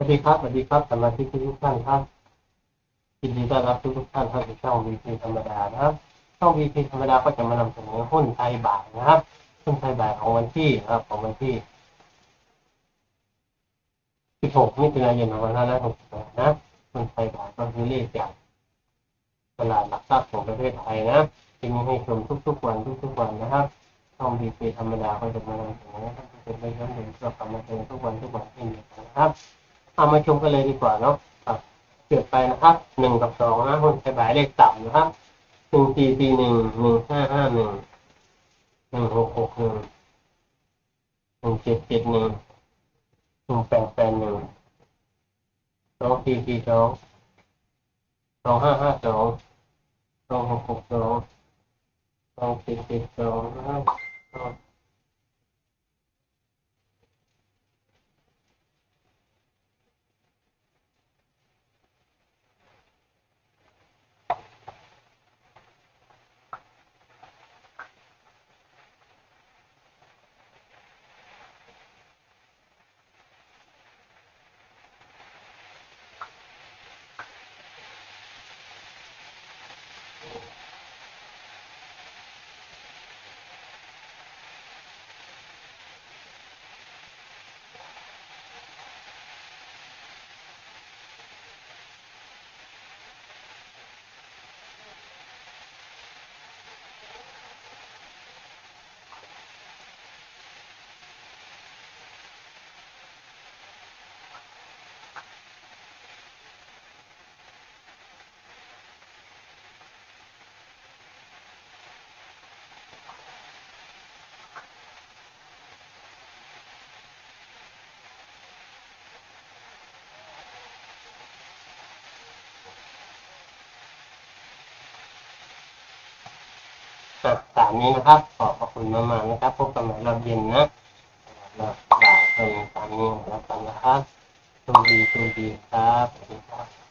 สวัสดีครับ สวัสดีครับสมาชิกทุกท่านครับยินดีต้อนรับทุกท่านเข้าสู่ช่องวีพีธรรมดานะครับ ช่องวีพีธรรมดาก็จะมานำเสนอหุ้นไทยบ่ายนะครับหุ้นไทยบ่ายของวันที่นะครับ ของวันที่ 16มิถุนายน2568นะหุ้นไทยบ่ายก็คือเลขจากตลาดหลักทรัพย์ของประเทศไทยนะจะมีให้ชมทุกๆวันทุกๆวันนะครับ ช่องวีพีธรรมดาก็จะมานำเสนอเป็นไปย้อนหนึ่งเพื่อความบันเทิงทุกวันทุกวันที่มีนะครับ เอามาชมกันเลยดีกว่าเนาะเกิดไปนะครับหนึ่งกับสองนะหุ้นไทยบ่ายเลขต่ำนะครับหนึ่งสี่สี่หนึ่งหนึ่งห้าห้าหนึ่งหนึ่งหกหกหนึ่งหนึ่งเจ็ดเจ็ดหนึ่งหนึ่งแปดแปดหนึ่งสองสี่สี่สองสองห้าห้าสองสองหกหกสองสองสี่สี่สองนะครับ สับตามนี้นะครับ ขอบพระคุณมากๆนะครับพบกันใหม่รอบเย็นนะรอบ่ายตรงตามนี้แล้วกันนะครับโชคดีโชคดีครับสวัสดีครับ